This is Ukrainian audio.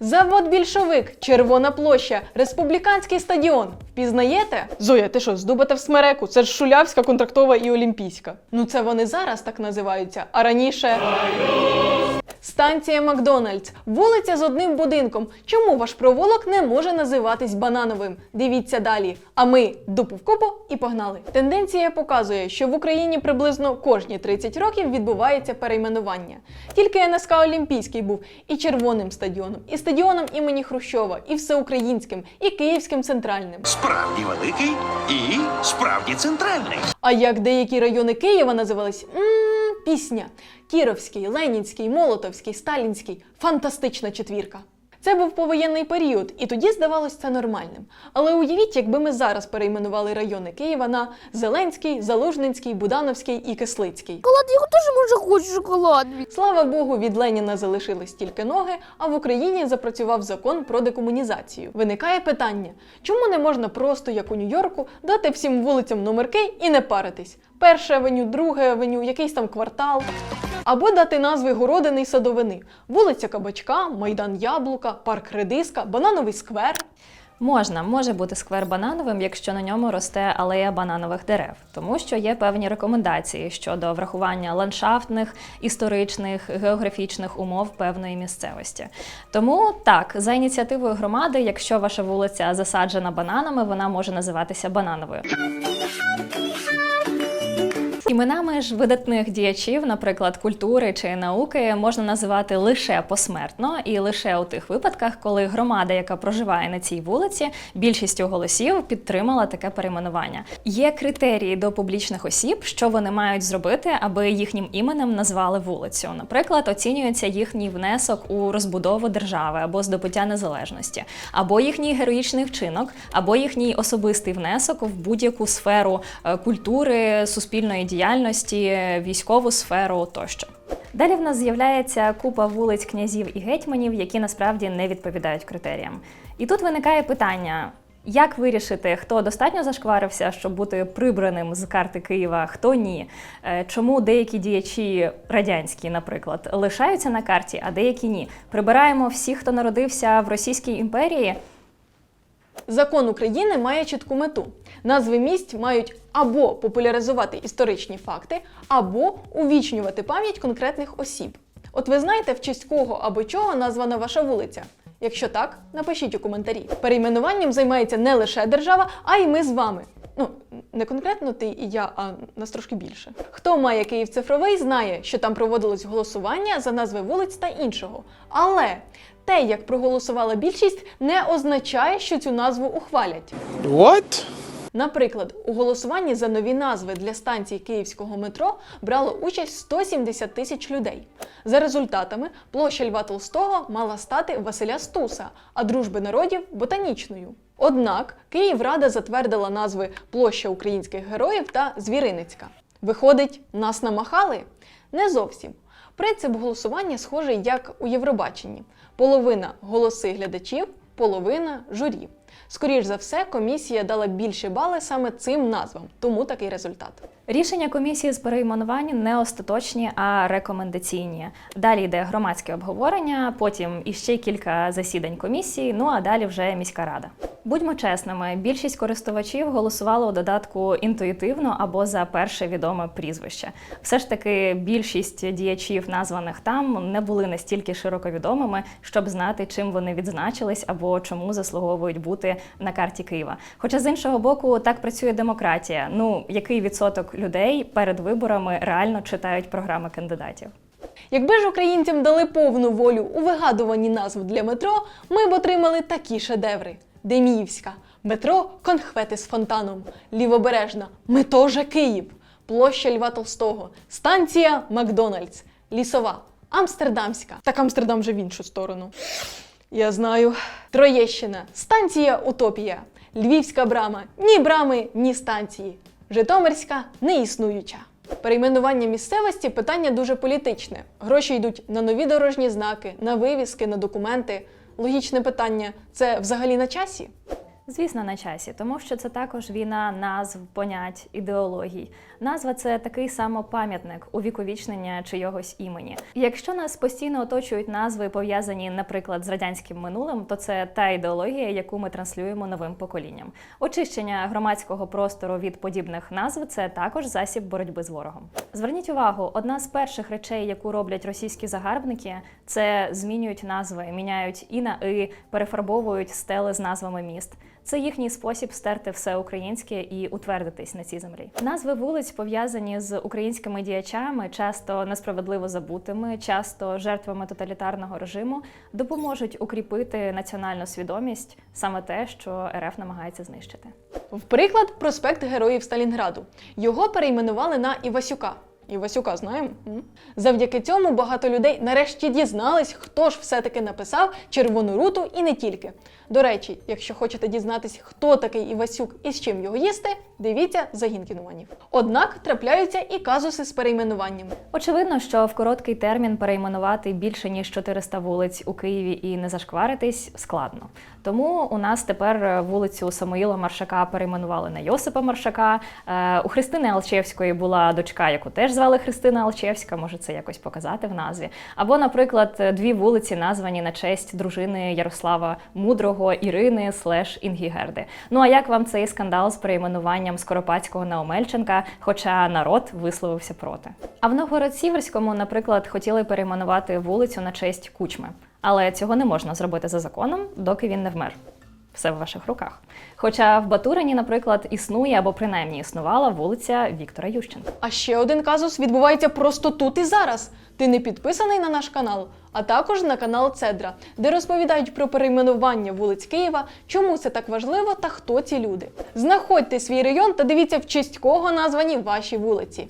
Завод більшовик, Червона площа, Республіканський стадіон. Впізнаєте? Зоя, ти що, здобата в смереку? Це ж Шулявська, контрактова і Олімпійська. Ну це вони зараз так називаються, а раніше. Станція Макдональдс, вулиця з одним будинком. Чому ваш провулок не може називатись банановим? Дивіться далі. А ми дупу в купу і погнали. Тенденція показує, що в Україні приблизно кожні 30 років відбувається перейменування. Тільки НСК Олімпійський був і червоним стадіоном, і стадіоном імені Хрущова, і всеукраїнським, і Київським центральним. Справді великий і справді центральний. А як деякі райони Києва називались м пісня: Кіровський, Ленінський, Молотовський, Сталінський фантастична четвірка. Це був повоєнний період, і тоді здавалось це нормальним. Але уявіть, якби ми зараз перейменували райони Києва на Зеленський, Залужненський, Будановський і Кислицький. Шоколад, я теж може хочу шоколад. Слава Богу, від Леніна залишились тільки ноги, а в Україні запрацював закон про декомунізацію. Виникає питання: чому не можна просто, як у Нью-Йорку, дати всім вулицям номерки і не паритись? Перша авеню, друга авеню, якийсь там квартал. Або дати назви городини й садовини: вулиця Кабачка, Майдан Яблука, парк Редиска, банановий сквер. Можна, може бути сквер банановим, якщо на ньому росте алея бананових дерев, тому що є певні рекомендації щодо врахування ландшафтних, історичних, географічних умов певної місцевості. Тому так, за ініціативою громади, якщо ваша вулиця засаджена бананами, вона може називатися банановою. Іменами ж видатних діячів, наприклад, культури чи науки, можна називати лише посмертно і лише у тих випадках, коли громада, яка проживає на цій вулиці, більшістю голосів підтримала таке перейменування. Є критерії до публічних осіб, що вони мають зробити, аби їхнім іменем назвали вулицю. Наприклад, оцінюється їхній внесок у розбудову держави або здобуття незалежності, або їхній героїчний вчинок, або їхній особистий внесок в будь-яку сферу е, культури, суспільної діяльності, військову сферу тощо. Далі в нас з'являється купа вулиць князів і гетьманів, які насправді не відповідають критеріям. І тут виникає питання. Як вирішити, хто достатньо зашкварився, щоб бути прибраним з карти Києва, хто ні? Е, Чому деякі діячі радянські, наприклад, лишаються на карті, а деякі ні? Прибираємо всіх, хто народився в Російській імперії. Закон України має чітку мету. Назви місць мають або популяризувати історичні факти, або увічнювати пам'ять конкретних осіб. От ви знаєте, в честь кого або чого названа ваша вулиця? Якщо так, напишіть у коментарі. Перейменуванням займається не лише держава, а й ми з вами. Ну, не конкретно ти і я, а нас трошки більше. Хто має Київ цифровий, знає, що там проводилось голосування за назви вулиць та іншого. Але те, як проголосувала більшість, не означає, що цю назву ухвалять. What? Наприклад, у голосуванні за нові назви для станцій київського метро брало участь 170 тисяч людей. За результатами, площа Льва Толстого мала стати Василя Стуса, а дружби народів ботанічною. Однак Київрада затвердила назви Площа українських героїв та Звіриницька. Виходить, нас намахали? Не зовсім. Принцип голосування схожий як у Євробаченні: половина голоси глядачів, половина журі. Скоріш за все, комісія дала більше бали саме цим назвам, тому такий результат. Рішення комісії з перейменування не остаточні, а рекомендаційні. Далі йде громадське обговорення, потім іще кілька засідань комісії. Ну а далі вже міська рада. Будьмо чесними, більшість користувачів голосували у додатку інтуїтивно або за перше відоме прізвище. Все ж таки, більшість діячів, названих там, не були настільки широко відомими, щоб знати, чим вони відзначились або чому заслуговують бути на карті Києва. Хоча з іншого боку, так працює демократія. Ну який відсоток людей перед виборами реально читають програми кандидатів? Якби ж українцям дали повну волю у вигадуванні назв для метро, ми б отримали такі шедеври: Деміївська, метро Конхвети з фонтаном, Лівобережна, теж Київ, площа Льва Толстого, станція Макдональдс, Лісова, Амстердамська. Так Амстердам вже в іншу сторону. Я знаю. Троєщина, станція Утопія, Львівська брама, ні брами, ні станції. Житомирська неіснуюча. Перейменування місцевості питання дуже політичне. Гроші йдуть на нові дорожні знаки, на вивіски, на документи. Логічне питання це взагалі на часі? Звісно, на часі, тому що це також війна назв, понять, ідеологій. Назва це такий самопам'ятник увіковічнення чийогось імені. Якщо нас постійно оточують назви, пов'язані, наприклад, з радянським минулим, то це та ідеологія, яку ми транслюємо новим поколінням. Очищення громадського простору від подібних назв це також засіб боротьби з ворогом. Зверніть увагу, одна з перших речей, яку роблять російські загарбники, це змінюють назви, міняють і на и, перефарбовують стели з назвами міст. Це їхній спосіб стерти все українське і утвердитись на цій землі. Назви вулиць пов'язані з українськими діячами, часто несправедливо забутими, часто жертвами тоталітарного режиму, допоможуть укріпити національну свідомість, саме те, що РФ намагається знищити. В приклад, проспект Героїв Сталінграду. Його перейменували на Івасюка. Івасюка знаємо? Завдяки цьому багато людей нарешті дізнались, хто ж все-таки написав Червону руту і не тільки. До речі, якщо хочете дізнатись, хто такий Івасюк і з чим його їсти, дивіться загін кінуванів. Однак трапляються і казуси з перейменуванням. Очевидно, що в короткий термін перейменувати більше ніж 400 вулиць у Києві і не зашкваритись складно. Тому у нас тепер вулицю Самуїла Маршака перейменували на Йосипа Маршака. Е, У Христини Алчевської була дочка, яку теж звали Христина Алчевська. Може це якось показати в назві. Або, наприклад, дві вулиці названі на честь дружини Ярослава Мудрого Ірини слеш Інгігерди. Ну а як вам цей скандал з перейменуванням Скоропадського на Омельченка? Хоча народ висловився проти. А в Новгород-Сіверському, наприклад, хотіли перейменувати вулицю на честь кучми, але цього не можна зробити за законом, доки він не вмер. Все в ваших руках. Хоча в Батурині, наприклад, існує або принаймні існувала вулиця Віктора Ющенка. А ще один казус відбувається просто тут і зараз. Ти не підписаний на наш канал, а також на канал Цедра, де розповідають про перейменування вулиць Києва, чому це так важливо та хто ці люди. Знаходьте свій район та дивіться, в честь кого названі ваші вулиці.